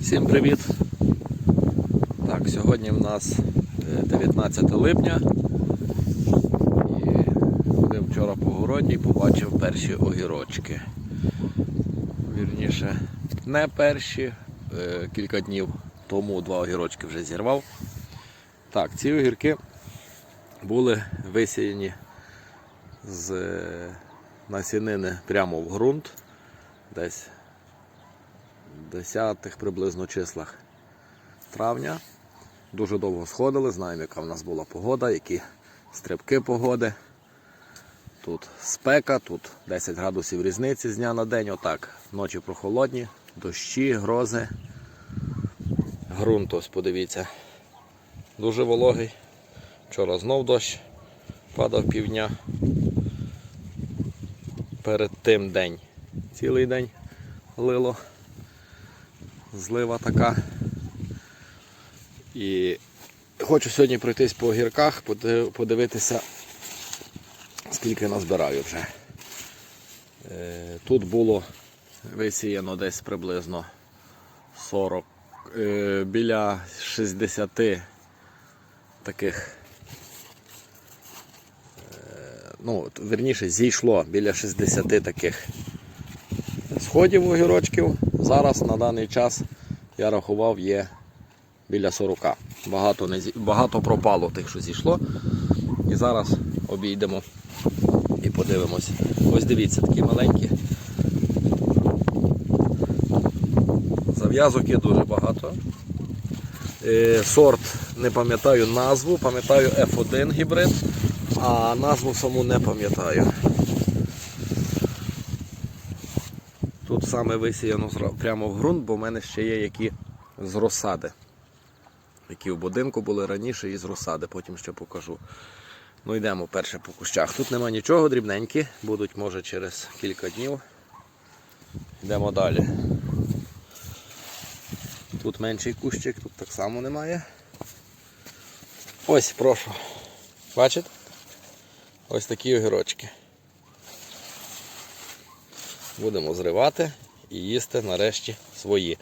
Всім привіт! Так, сьогодні в нас е, 19 липня. І ходив вчора по городі і побачив перші огірочки. Вірніше, не перші. е, Кілька днів тому два огірочки вже зірвав. Так, ці огірки були висіяні з е, насінини прямо в ґрунт. Десь десятих приблизно числах травня. Дуже довго сходили, знаємо, яка в нас була погода, які стрибки погоди. Тут спека, тут 10 градусів різниці з дня на день. Отак. Ночі прохолодні, дощі, грози. Грунт ось подивіться. Дуже вологий. Вчора знов дощ падав півдня. Перед тим день. Цілий день лило злива така. І хочу сьогодні пройтись по огірках, подивитися, скільки назбираю вже. Е, Тут було висіяно десь приблизно 40, е, біля 60 таких. е, Ну, верніше, зійшло біля 60 таких сходів огірочків. Зараз на даний час я рахував є біля 40. Багато, не, багато пропало тих, що зійшло. І зараз обійдемо і подивимось. Ось дивіться, такі маленькі. Зав'язок є дуже багато. Е, Сорт не пам'ятаю назву, пам'ятаю F1 гібрид, а назву саму не пам'ятаю. Тут саме висіяно прямо в ґрунт, бо в мене ще є які з розсади. Які в будинку були раніше і з розсади, потім ще покажу. Ну йдемо перше по кущах. Тут нема нічого, дрібненькі, будуть може через кілька днів. Йдемо далі. Тут менший кущик, тут так само немає. Ось, прошу. Бачите? Ось такі огірочки. Будемо зривати і їсти нарешті свої.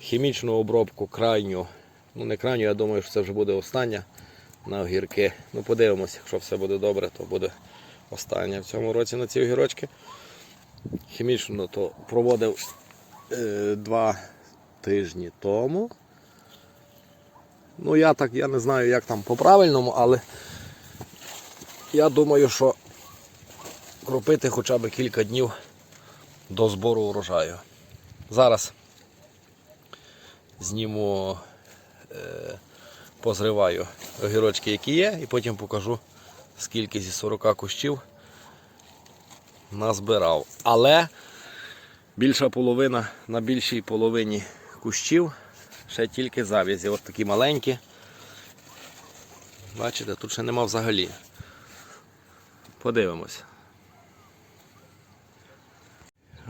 Хімічну обробку крайню, ну не крайню, я думаю, що це вже буде остання на огірки. Ну подивимося, якщо все буде добре, то буде остання в цьому році на ці огірочки. Хімічну то проводив е, два тижні тому. Ну я так я не знаю, як там по-правильному, але я думаю, що кропити хоча б кілька днів до збору урожаю. Зараз зніму, е, позриваю огірочки, які є, і потім покажу, скільки зі 40 кущів назбирав. Але більша половина на більшій половині кущів ще тільки зав'язі. Ось такі маленькі. Бачите, тут ще нема взагалі. Подивимось.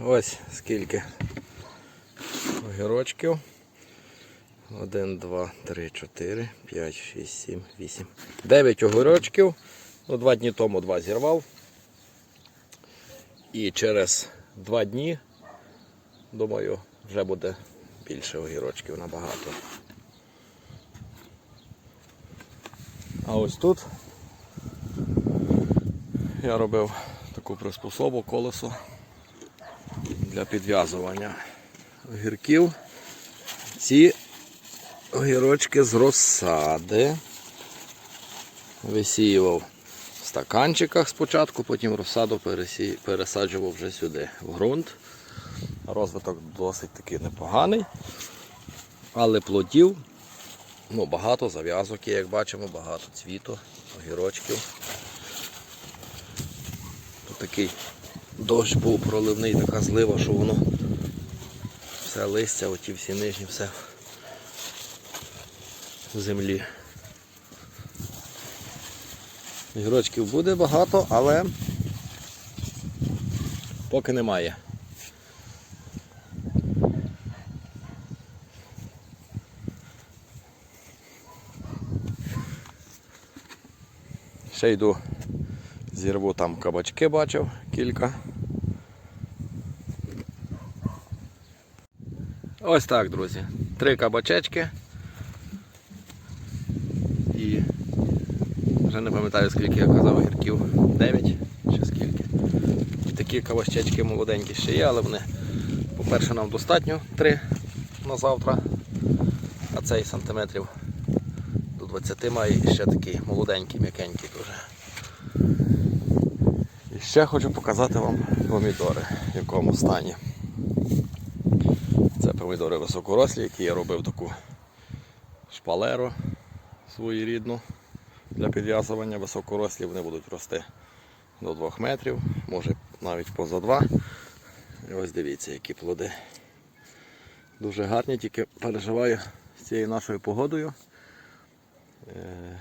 Ось скільки огірочків. 1, 2, 3, 4, 5, 6, 7, 8. 9 огірочків. Ну, два дні тому два зірвав. І через два дні, думаю, вже буде більше огірочків набагато. А ось тут я робив таку приспособу колесо для підв'язування огірків. Ці огірочки з розсади висіював в стаканчиках спочатку, потім розсаду пересаджував вже сюди, в ґрунт. Розвиток досить таки непоганий, але плодів ну, багато, зав'язок є, як бачимо, багато цвіту, огірочків. Тут такий дощ був проливний, така злива, що воно все листя, оті всі нижні, все в землі. Гірочків буде багато, але поки немає. Ще йду, зірву там кабачки бачив кілька. Ось так, друзі. три кабачечки. І вже не пам'ятаю скільки я казав огірків. 9 чи скільки. І такі кабачечки молоденькі ще є, але вони, по-перше, нам достатньо 3 на завтра. А цей сантиметрів до 20 має і ще такий молоденький, м'якенький дуже. І ще хочу показати вам помідори, в якому стані. Це помідори високорослі, які я робив таку шпалеру своєрідну для підв'язування високорослі. Вони будуть рости до 2 метрів, може навіть поза 2. І ось дивіться, які плоди. Дуже гарні, тільки переживаю з цією нашою погодою, е,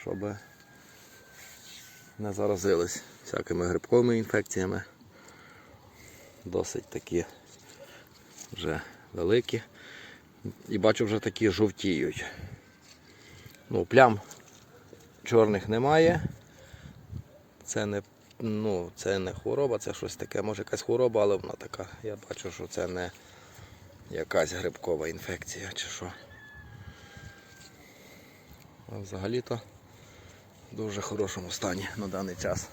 щоб не заразились всякими грибковими інфекціями. Досить такі вже великі. І бачу, вже такі жовтіють. Ну, плям чорних немає. Це не, ну, це не хвороба, це щось таке, може якась хвороба, але вона така. Я бачу, що це не якась грибкова інфекція чи що. Взагалі-то в дуже хорошому стані на даний час.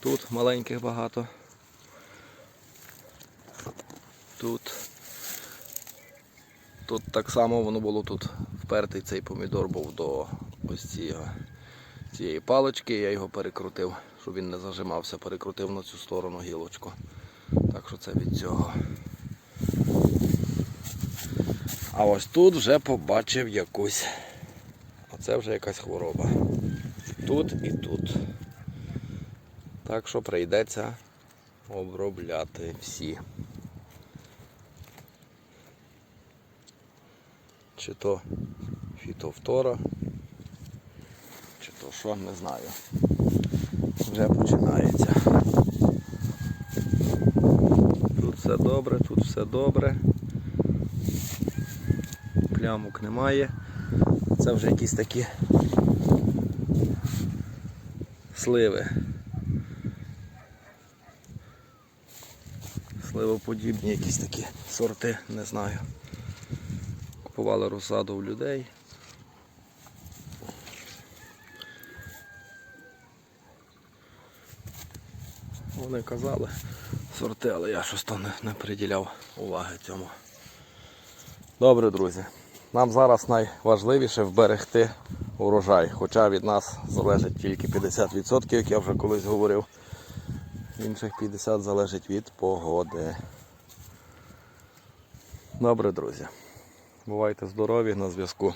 Тут маленьких багато. Тут. Тут так само воно було тут впертий цей помідор був до ось цього, цієї палички, я його перекрутив, щоб він не зажимався, перекрутив на цю сторону гілочку. Так що це від цього. А ось тут вже побачив якусь. Оце вже якась хвороба. Тут і тут. Так що прийдеться обробляти всі. Чи то фітофтора, чи то що, не знаю. Вже починається. Тут все добре, тут все добре. Плямок немає. Це вже якісь такі сливи. Сливоподібні якісь такі сорти, не знаю. Купували розсаду в людей. Вони казали сорти, але я щось то не, не приділяв уваги цьому. Добре, друзі. Нам зараз найважливіше вберегти урожай. Хоча від нас залежить тільки 50%, як я вже колись говорив. Інших 50% залежить від погоди. Добре, друзі. Бувайте здорові на зв'язку.